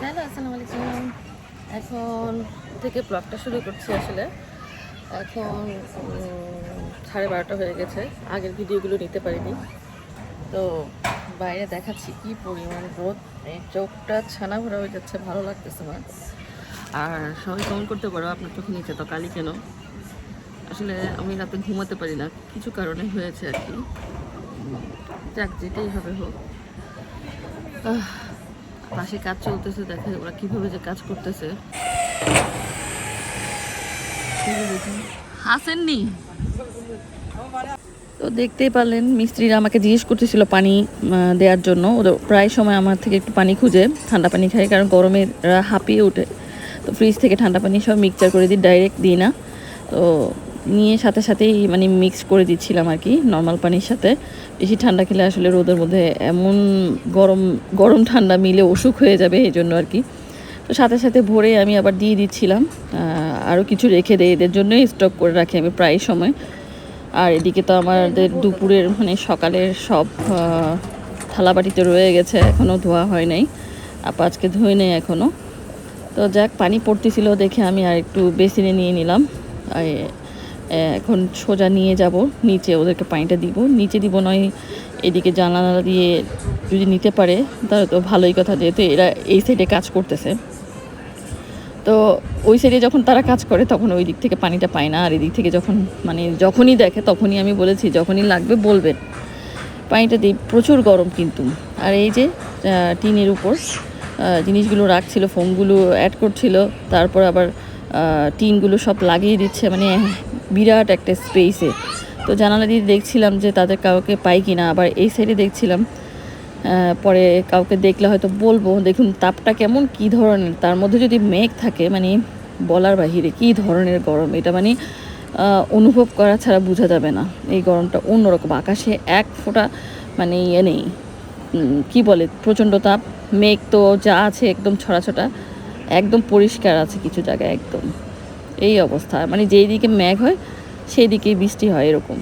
Hello, আসসালামু আলাইকুম। এখন থেকে ব্লগটা শুরু করছি আসলে। এখন সাড়ে বারোটা হয়ে গেছে। আগের ভিডিওগুলো নিতে পারিনি। তো বাইরে দেখাচ্ছি কি পরিমাণ রোদ। এই চোখটা ছানা ভরা হয়ে যাচ্ছে, ভালো লাগতেছে না। আর সবাই কমেন্ট করতে পারো, আপনার চোখে নিচে তো কালি কেন? আসলে আমি রাতে ঘুমাতে পারি না। কিছু কারণে হয়েছে আর কি। যাক যেটাই হবে হোক। পাশে কাজ চলতেছে, দেখে ওরা কীভাবে যে কাজ করতেছে। হাসেননি? তো দেখতেই পারলেন, মিস্ত্রিরা আমাকে জিজ্ঞেস করতেছিল পানি দেওয়ার জন্য। ওরা প্রায় সময় আমার থেকে একটু পানি খুঁজে, ঠান্ডা পানি খাই, কারণ গরমে হাঁপিয়ে ওঠে। তো ফ্রিজ থেকে ঠান্ডা পানি সব মিক্সচার করে দিই ডাইরেক্ট দিই না। তো নিয়ে সাথে সাথেই মানে মিক্স করে দিচ্ছিলাম আর কি নর্মাল পানির সাথে। বেশি ঠান্ডা খেলে আসলে রোদের মধ্যে এমন গরম গরম ঠান্ডা মিলে অসুখ হয়ে যাবে এই জন্য আর কি। তো সাথে সাথে ভরে আমি আবার দিয়ে দিচ্ছিলাম আরও কিছু রেখে দেয়। এদের জন্যই স্টক করে রাখি আমি প্রায় সময়। আর এদিকে তো আমাদের দুপুরের মানে সকালের সব থালাবাটিতে রয়ে গেছে এখনও ধোয়া হয় নাই। আপা আজকে ধুয়ে নেই এখনও তো যাক, পানি পড়তেছিল দেখে আমি আর একটু বেসিনে নিয়ে নিলাম। এখন সোজা নিয়ে যাব, নিচে ওদেরকে পানিটা দিব। নিচে দিব নয়, এদিকে জানালা দিয়ে যদি নিতে পারে, তাহলে তো ভালোই কথা যেহেতু এরা এই সাইডে কাজ করতেছে। তো ওই সাইডে যখন তারা কাজ করে, তখন ওই দিক থেকে পানিটা পায় না। আর এদিক থেকে যখন মানে যখনই দেখে, তখনই আমি বলেছি, যখনই লাগবে বলবেন পানিটা দিই, প্রচুর গরম কিন্তু। আর এই যে টিনের উপর জিনিসগুলো রাখছিল, ফোনগুলো অ্যাড করছিল, তারপর আবার টিনগুলো সব লাগিয়ে দিচ্ছে মানে বিরাট একটা স্পেসে তো জানালা দিয়ে দেখছিলাম যে তাদের কাউকে পাই কি না আবার এই সাইডে দেখছিলাম পরে কাউকে দেখলে হয়তো বলব, দেখুন, তাপটা কেমন? কি ধরনের? তার মধ্যে যদি মেঘ থাকে মানে বলার বাহিরে কি ধরনের গরম? এটা মানে অনুভব করা ছাড়া বোঝা যাবে না। এই গরমটা অন্যরকম, আকাশে এক ফোঁটা মানে ইয়ে নেই। কি বলে? প্রচণ্ড তাপ, মেঘ তো যা আছে একদম ছড়াছটা একদম পরিষ্কার আছে কিছু জায়গায়, একদম। এই অবস্থা। মানে যেই দিকে মেঘ হয়, সেই দিকেই বৃষ্টি হয় এরকম।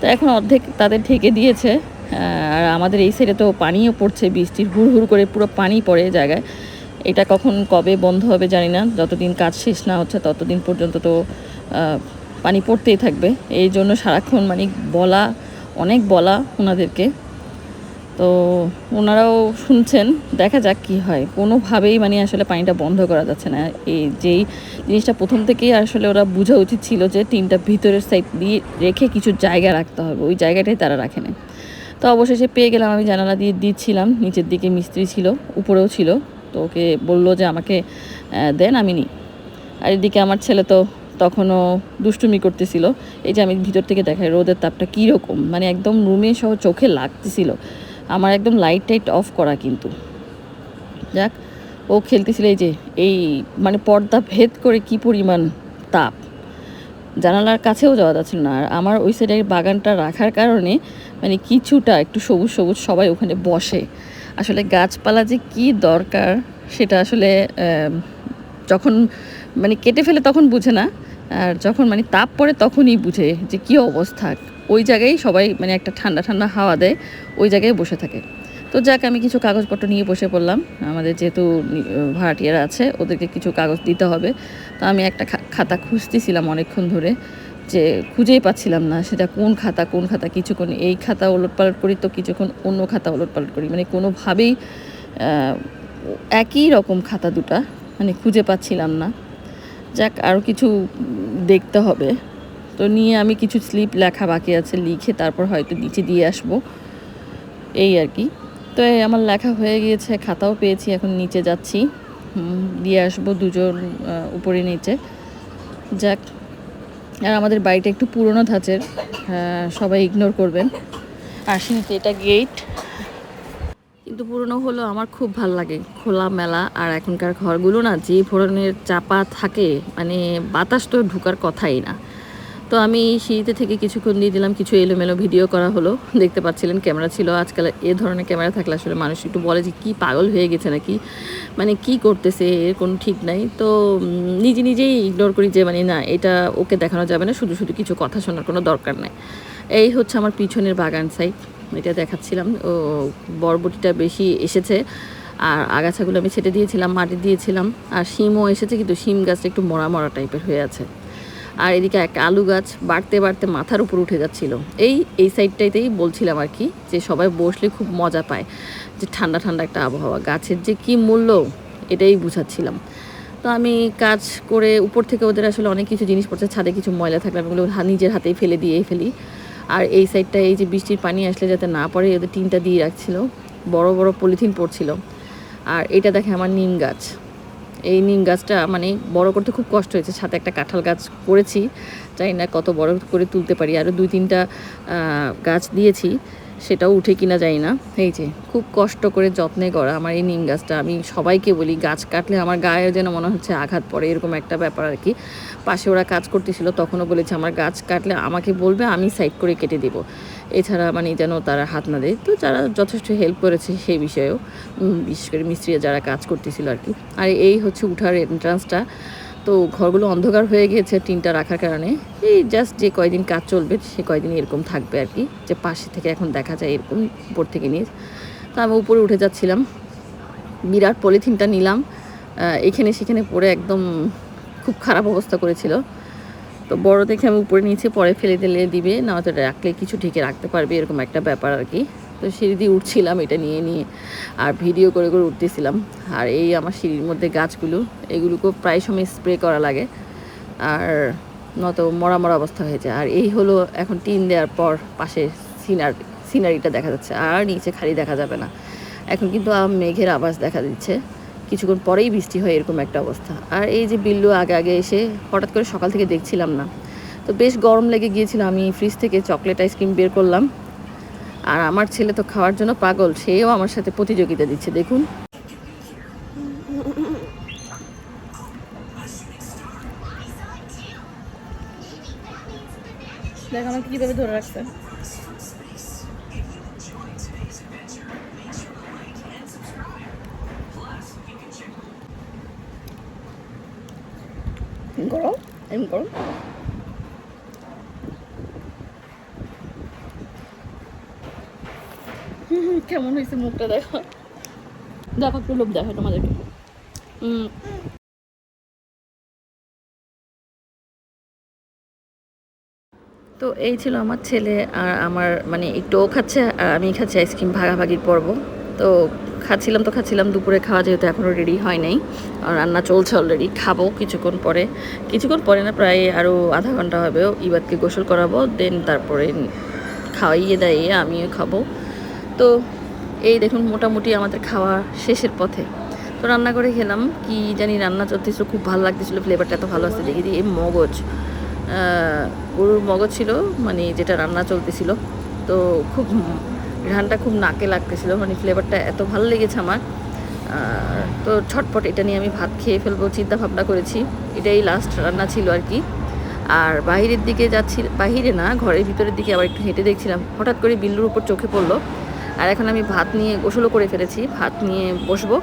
তো এখন অর্ধেক তাদের ঠেকে দিয়েছে। আর আমাদের এই সাইডে তো পানিও পড়ছে বৃষ্টির হুড় হুড় করে পুরো পানি পড়ে জায়গায়। এটা কখন কবে বন্ধ হবে জানি না। যতদিন কাজ শেষ না হচ্ছে, ততদিন পর্যন্ত তো পানি পড়তেই থাকবে। এই জন্য সারাক্ষণ মানে বলা, অনেক বলা ওনাদেরকে। তো ওনারাও শুনছেন, দেখা যাক কি হয়। কোনোভাবেই মানে আসলে পানিটা বন্ধ করা যাচ্ছে না। এই যেই জিনিসটা প্রথম থেকেই আসলে ওরা বোঝা উচিত ছিল যে টিনটা ভিতরের সাইড দিয়ে রেখে কিছু জায়গা রাখতে হবে। ওই জায়গাটাই তারা রাখে না তো অবশেষে পেয়ে গেলাম আমি, জানালা দিয়ে দিচ্ছিলাম। নিচের দিকে মিস্ত্রি ছিল, উপরেও ছিল। তো ওকে বলল যে আমাকে দেন, আমি নিই। আর এদিকে আমার ছেলে তো তখনও দুষ্টুমি করতেছিল। এই যে আমি ভিতর থেকে দেখাই, রোদের তাপটা কীরকম? মানে একদম রুমে সহ চোখে লাগতেছিল। আমার একদম লাইট টাইট অফ করা কিন্তু। যাক, ও খেলতেছিল এই যে, এই মানে পর্দা ভেদ করে কি পরিমাণ তাপ। জানালার কাছেও যাওয়া যাচ্ছিল না। আর আমার ওই সাইডের বাগানটা রাখার কারণে মানে কিছুটা একটু সবুজ সবুজ সবাই ওখানে বসে। আসলে গাছপালা যে কি দরকার, সেটা আসলে যখন মানে কেটে ফেলে তখন বুঝে না। আর যখন মানে তাপ পড়ে তখনই বুঝে যে কী অবস্থা। ওই জায়গায় সবাই মানে একটা ঠান্ডা ঠান্ডা হাওয়া দেয়, ওই জায়গায় বসে থাকে। তো যাক, আমি কিছু কাগজপত্র নিয়ে বসে পড়লাম। আমাদের যেহেতু ভাড়াটিয়ারা আছে, ওদেরকে কিছু কাগজ দিতে হবে। তো আমি একটা খাতা খুঁজতেছিলাম অনেকক্ষণ ধরে, যে খুঁজেই পাচ্ছিলাম না সেটা কোন খাতা কোন খাতা, কিছুক্ষণ এই খাতা ওলট পালট করি তো কিছুক্ষণ অন্য খাতা ওলট পালট করি। মানে কোনোভাবেই একই রকম খাতা দুটা মানে খুঁজে পাচ্ছিলাম না। যাক আরও কিছু দেখতে হবে। তো নিয়ে আমি কিছু স্লিপ লেখা বাকি আছে লিখে তারপর হয়তো নিচে দিয়ে আসব। এই আর কি। তো আমার লেখা হয়ে গিয়েছে, খাতাও পেয়েছি, এখন নিচে যাচ্ছি। দিয়ে আসব দুজন উপরে নিচে। যাক, আর আমাদের বাড়িটা একটু পুরনো ধাঁচের সবাই ইগনোর করবেন। আশিনিতে এটা গেট কিন্তু পুরনো হলো আমার খুব ভালো লাগে। খোলা মেলা আর এখনকার ঘরগুলো না যে ধরনের চাপা থাকে মানে বাতাস তো ঢুকার কথাই না। তো আমি সিঁড়িতে থেকে কিছুক্ষণ দিয়ে দিলাম, কিছু এলোমেলো ভিডিও করা হলো। দেখতে পাচ্ছিলেন ক্যামেরা ছিল, আজকাল এ ধরনের ক্যামেরা থাকলে আসলে মানুষ একটু বলে যে কী পাগল হয়ে গেছে নাকি? মানে কি করতেছে, এর কোনো ঠিক নাই। তো নিজে নিজেই ইগনোর করি যে মানে না, এটা ওকে দেখানো যাবে না, শুধু শুধু কিছু কথা শোনার কোনো দরকার নেই। এই হচ্ছে আমার পিছনের বাগান সাইড এটা দেখাচ্ছিলাম। ও বরবটিটা বেশি এসেছে। আর আগাছাগুলো আমি ছেটে দিয়েছিলাম, মাটি দিয়েছিলাম। আর শিমও এসেছে, কিন্তু শিম গাছটা একটু মরা মরা টাইপের হয়ে আছে। আর এদিকে একটা আলু গাছ বাড়তে বাড়তে মাথার উপর উঠে যাচ্ছিল। এই এই সাইডটাইতেই বলছিলাম আর কি, যে সবাই বসলে খুব মজা পায়, যে ঠান্ডা ঠান্ডা একটা আবহাওয়া। গাছের যে কি মূল্য, এটাই বুঝাচ্ছিলাম। তো আমি কাজ করে উপর থেকে ওদের আসলে অনেক কিছু জিনিসপত্র ছাদে কিছু ময়লা থাকলে আমি ওগুলো নিজের হাতেই ফেলে দিয়েই ফেলি। আর এই সাইডটা এই যে বৃষ্টির পানি আসলে যাতে না পড়ে, ওদের টিনটা দিয়ে রাখছিল। বড় বড় পলিথিন পড়ছিল। আর এটা দেখে আমার নিম গাছ। এই নিম গাছটা মানে বড় করতে খুব কষ্ট হয়েছে। সাথে একটা কাঁঠাল গাছ করেছি। জানি না কত বড় করে তুলতে পারি। আরও দুই, তিনটা গাছ দিয়েছি। সেটাও উঠে কিনা যায় না। এই যে, খুব কষ্ট করে যত্নে করা আমার এই নিম গাছটা। আমি সবাইকে বলি, গাছ কাটলে আমার গায়ে যেন মনে হচ্ছে আঘাত পড়ে, এরকম একটা ব্যাপার আর কি। পাশে ওরা কাজ করতেছিল, তখনও বলেছে, আমার গাছ কাটলে আমাকে বলবে, আমি সাইড করে কেটে দেবো। এছাড়া মানে যেন তারা হাত না দেয়। তো যারা যথেষ্ট হেল্প করেছে সেই বিষয়েও বিশেষ করে মিস্ত্রিরা যারা কাজ করতেছিল আর কি। আর এই হচ্ছে উঠার এন্ট্রান্সটা তো ঘরগুলো অন্ধকার হয়ে গিয়েছে টিনটা রাখার কারণে। এই জাস্ট যে কয়দিন কাজ চলবে, সে কয়দিন এরকম থাকবে আর কি। যে পাশে থেকে এখন দেখা যায় এরকম উপর থেকে নিয়ে তো আমি উপরে উঠে যাচ্ছিলাম। বিরাট পলিথিনটা নিলাম। এখানে সেখানে পড়ে একদম খুব খারাপ অবস্থা করেছিল। তো বড় দেখে আমি উপরে নিচে পরে ফেলে দিলে দিবে না হয়তো রাখলে কিছু ঢেকে রাখতে পারবে, এরকম একটা ব্যাপার আর কি। তো সিঁড়ি দিয়ে উঠছিলাম এটা নিয়ে নিয়ে আর ভিডিও করে করে উঠতেছিলাম। আর এই আমার সিঁড়ির মধ্যে গাছগুলো, এগুলোকেও প্রায় সময় স্প্রে করা লাগে। আর নয়তো মরা মরা অবস্থা হয়েছে আর এই হলো এখন টিন দেওয়ার পর পাশে সিনার, সিনারিটা দেখা যাচ্ছে। আর নিচে খালি দেখা যাবে না। এখন কিন্তু মেঘের আভাস দেখা দিচ্ছে। কিছুক্ষণ পরেই বৃষ্টি হয় এরকম একটা অবস্থা। আর এই যে বিল্লু আগে আগে এসে হঠাৎ করে সকাল থেকে দেখছিলাম না। তো বেশ গরম লেগে গিয়েছিল। আমি ফ্রিজ থেকে চকলেট আইসক্রিম বের করলাম। আর আমার ছেলে তো খাওয়ার জন্য পাগল সেও আমার সাথে প্রতিযোগিতা দিচ্ছে দেখুন। দেখ আমাকে কীভাবে ধরে রাখতে গরম এমন গরম। কেমন হয়েছে মুখটা দেখো। দেখো একটু লোভ দেখো তোমাদেরকে। হুম তো এই ছিল আমার ছেলে আর আমার মানে একটু ও খাচ্ছে আর আমি খাচ্ছি আইসক্রিম ভাগাভাগির পর্ব। তো খাচ্ছিলাম তো খাচ্ছিলাম, দুপুরে খাওয়া যেহেতু এখনও রেডি হয় নাই। আর রান্না চলছে অলরেডি খাব কিছুক্ষণ পরে। কিছুক্ষণ পরে না প্রায় আরও আধা ঘণ্টা হবে, ইবাদকে গোসল করাবো দেন তারপরে খাওয়াইয়ে দাইয়ে আমিও খাব। তো এই দেখুন মোটামুটি আমাদের খাওয়া শেষের পথে। তো রান্না করে খেলাম, কি জানি রান্না চলতেছিল, খুব ভালো লাগতেছিল ফ্লেভারটা এত ভালো আসছে দেখি এই মগজ। গরুর মগজ ছিল মানে যেটা রান্না চলতেছিল। তো খুব ঘ্রানটা খুব নাকে লাগতেছিল মানে ফ্লেভারটা এত ভালো লেগেছে আমার। তো ছটপট এটা নিয়ে আমি ভাত খেয়ে ফেলব চিন্তা ভাবনা করেছি। এটাই লাস্ট রান্না ছিল আর কি। আর বাইরের দিকে যাচ্ছি, বাইরে না, ঘরের ভিতরের দিকে আবার একটু হেঁটে দেখছিলাম। হঠাৎ করে বিল্লুর উপর চোখে পড়ল। আর এখন আমি ভাত নিয়ে গোসলও করে ফেলেছি, ভাত নিয়ে বসবো।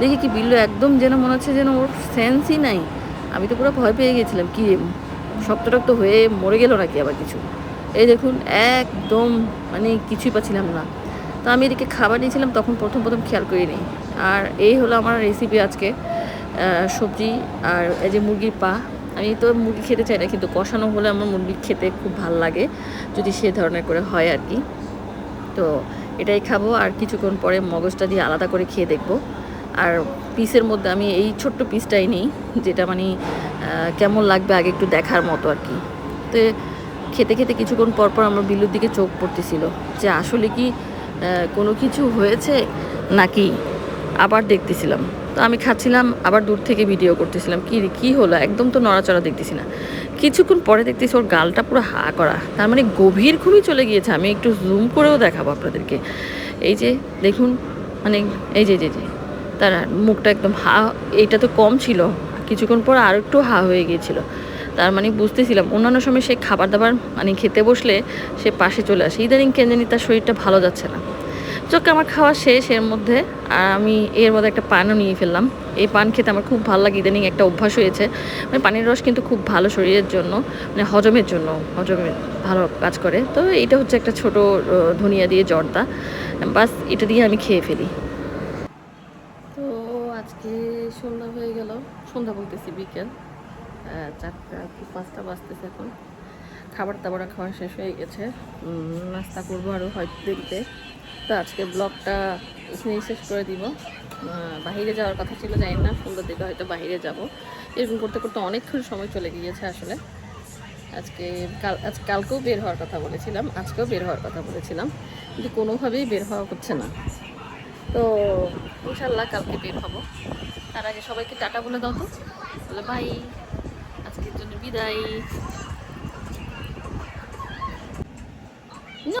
দেখি কি বিল্লু একদম যেন মনে হচ্ছে যেন ওর সেন্সই নাই। আমি তো পুরো ভয় পেয়ে গেছিলাম, কি শক্ত টক্ত হয়ে মরে গেল নাকি আবার কিছু? এই দেখুন, একদম মানে কিছুই পাচ্ছিলাম না। তো আমি এদিকে খাবার নিয়েছিলাম, তখন প্রথম প্রথম খেয়াল করিনি আর এই হলো আমার রেসিপি আজকে সবজি আর এই যে মুরগির পা। আমি তো মুরগি খেতে চাই না, কিন্তু কষানো হলে আমার মুরগি খেতে খুব ভালো লাগে, যদি সে ধরনের করে হয় আর কি। তো এটাই খাব আর কিছুক্ষণ পরে মগজটা দিয়ে আলাদা করে খেয়ে দেখব। আর পিসের মধ্যে আমি এই ছোট্ট পিসটাই নিই, যেটা মানে কেমন লাগবে আগে একটু দেখার মতো আর কি। তো খেতে খেতে কিছুক্ষণ পর পর আমার বিলুর দিকে চোখ পড়তেছিল যে আসলে কি কোনো কিছু হয়েছে নাকি? আবার দেখতেছিলাম। তো আমি খাচ্ছিলাম, আবার দূর থেকে ভিডিও করতেছিলাম, কি কি হলো? একদম তো নড়াচড়া দেখতেছি না। কিছুক্ষণ পরে দেখতেছি ওর গালটা পুরো হা করা। তার মানে গভীর খুবই চলে গিয়েছে। আমি একটু জুম করেও দেখাবো আপনাদেরকে। এই যে, দেখুন মানে এই যে যে যে, তার মুখটা একদম হা এইটা তো কম ছিল। কিছুক্ষণ পর আর একটু হা হয়ে গিয়েছিল। তার মানে বুঝতেছিলাম, অন্যান্য সময় সে খাবার দাবার মানে খেতে বসলে সে পাশে চলে আসে। ইদানিং কেন জানি তার শরীরটা ভালো যাচ্ছে না। চোখে আমার খাওয়া শেষ এর মধ্যে, আর আমি এর মধ্যে একটা পানও নিয়ে ফেললাম। এই পান খেতে আমার খুব ভালো লাগে, ইদানিং একটা অভ্যাস হয়েছে। মানে পানির রস কিন্তু খুব ভালো শরীরের জন্য মানে হজমের জন্য, হজমে ভালো কাজ করে। তো এটা হচ্ছে একটা ছোট ধনিয়া দিয়ে জর্দা। বাস, এটা দিয়ে আমি খেয়ে ফেলি। তো আজকে সন্ধ্যা হয়ে গেল, সন্ধ্যা বলতেছি বিকেল। চারটা কি পাঁচটা বাজতেছে এখন। খাবার দাবার খাওয়া শেষ হয়ে গেছে। নাস্তা করব আরও হয়তো দেরিতে। তো আজকে ব্লগটা এখানেই শেষ করে দিব। বাহিরে যাওয়ার কথা ছিল, জানি না সুন্দর দিকে হয়তো বাইরে যাব। এরকম করতে করতে অনেকক্ষণ সময় চলে গিয়েছে আসলে। আজকে কাল, আজ কালকেও বের হওয়ার কথা বলেছিলাম, আজকেও বের হওয়ার কথা বলেছিলাম, কিন্তু কোনোভাবেই বের হওয়া হচ্ছে না। তো ইনশাল্লাহ কালকে বের হব। তার আগে সবাইকে টাটা বলে দাও তো। বলে, বাই, আজকের জন্য বিদায়।